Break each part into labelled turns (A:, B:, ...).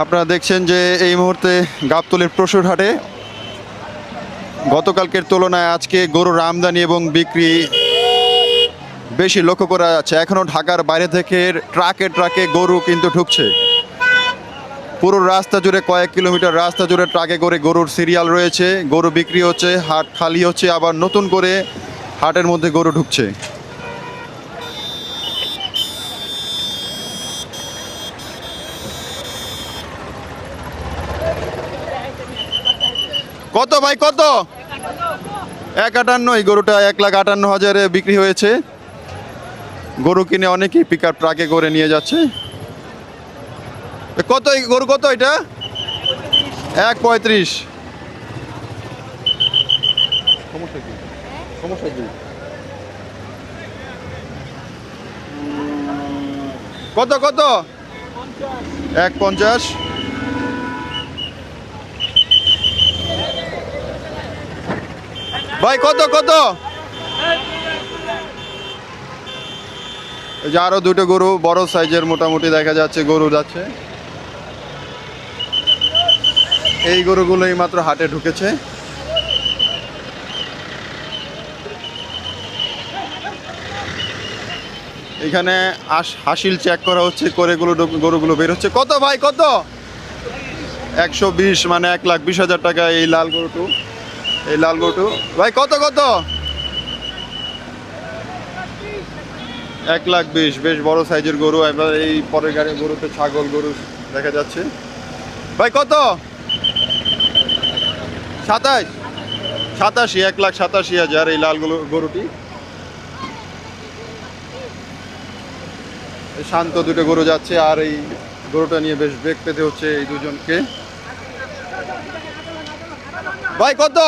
A: আপনারা দেখছেন যে এই মুহূর্তে গাবতলির প্রসুর হাটে গতকালকের তুলনায় আজকে গরুর আমদানি এবং বিক্রি বেশি লক্ষ্য করা যাচ্ছে। এখনও ঢাকার বাইরে থেকে ট্রাকে ট্রাকে গরু কিন্তু ঢুকছে। পুরো রাস্তা জুড়ে কয়েক কিলোমিটার রাস্তা জুড়ে ট্রাকে করে গরুর সিরিয়াল রয়েছে, গরু বিক্রি হচ্ছে, হাট খালি হচ্ছে, আবার নতুন করে হাটের মধ্যে গরু ঢুকছে। কত ভাই, কত? এক আটান্ন এই গরুটা এক লাখ আটান্ন হাজারে বিক্রি হয়েছে। গরু কিনে অনেকেই পিক আপ ট্রাকে করে নিয়ে যাচ্ছে। কত গরু কত এটা? এক পঁয়ত্রিশ। কত কত? এক পঞ্চাশ। ভাই, কত কত? এই যে আরও দুটো গরু, বড় সাইজের মোটামুটি দেখা যাচ্ছে, গরু যাচ্ছে। এই গরুগুলো এই মাত্র হাটে ঢুকেছে। এখানে হাসিল চেক করা হচ্ছে, করে গুলো গরুগুলো বের হচ্ছে। কত ভাই, কত? একশো বিশ মানে এক লাখ বিশ হাজার টাকা এই লাল গরুটু এই লাল গরুটু ভাই, কত কত? এক লাখ বিশ, বেশ বড় সাইজের গরু। এবার এই পরের গাড়ি গরুতে ছাগল, গরু দেখা যাচ্ছে। ভাই, কত? সাতাশ। সাতাশি, এক লাখ সাতাশি হাজার এই লাল গরু- গরুটি। শান্ত দুটো গরু যাচ্ছে আর এই গরুটা নিয়ে বেশ বেগ পেতে হচ্ছে এই দুজনকে। ভাই, কত?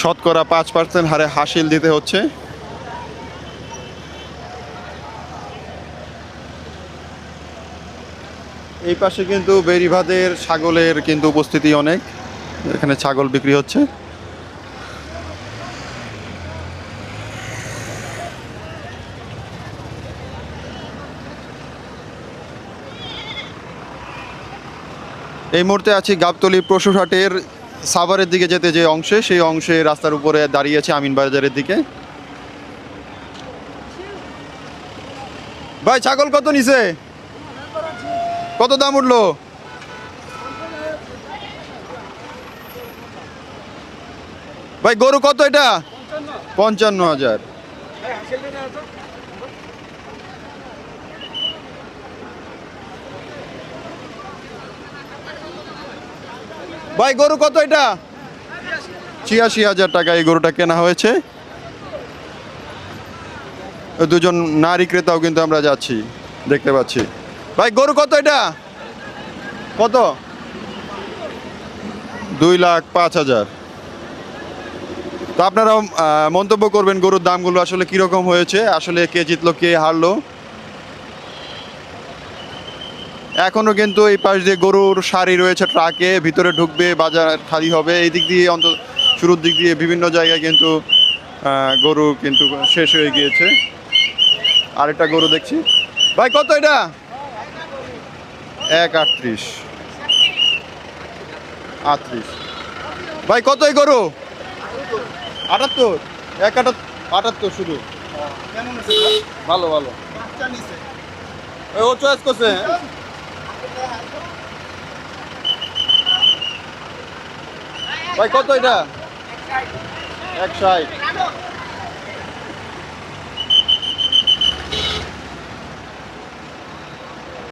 A: শতকরা পাঁচ পার্সেন্ট হারে হাসিল দিতে হচ্ছে। এই পাশে কিন্তু বেরিভাদের ছাগলের কিন্তু উপস্থিতি অনেক। এখানে ছাগল বিক্রি হচ্ছে। এই মুহূর্তে আছি গাবতলি পশুরহাটের সাভারের দিকে যেতে যে অংশে, সেই অংশে রাস্তার উপরে দাঁড়িয়ে আছে আমিন বাজারের দিকে। ভাই, ছাগল কত নিছে? কত দাম উঠল? ভাই, গরু কত এটা? পঞ্চান্ন হাজার। ভাই, গরু কত এটা? ছিয়াশি হাজার টাকা এই গরুটা কেনা হয়েছে। দুজন নারী ক্রেতাও কিন্তু আমরা যাচ্ছি, দেখতে পাচ্ছি। ভাই, গরু কত এটা? কত? দুই লাখ পাঁচ হাজার। তো আপনারা মন্তব্য করবেন গরুর দামগুলো আসলে কীরকম হয়েছে, আসলে কে জিতলো, কে হারলো। এখনও কিন্তু এই পাশ দিয়ে গরুর সারি রয়েছে ট্রাকে ভিতরে ঢুকবে বাজার খালি হবে। এই দিক দিয়ে অন্ত শুরুর দিক দিয়ে বিভিন্ন জায়গায় কিন্তু গরু কিন্তু শেষ হয়ে গিয়েছে। আরেকটা গরু দেখছি। ভাই কত এটা? এক আটত্রিশ। আটত্রিশ। ভাই কত এই গরু? আটাত্তর। এক আটাত্তর আটাত্তর শুধু। ভালো ভালো। ও চয়েস করছে। ভাই কত এটা? এক ষাট।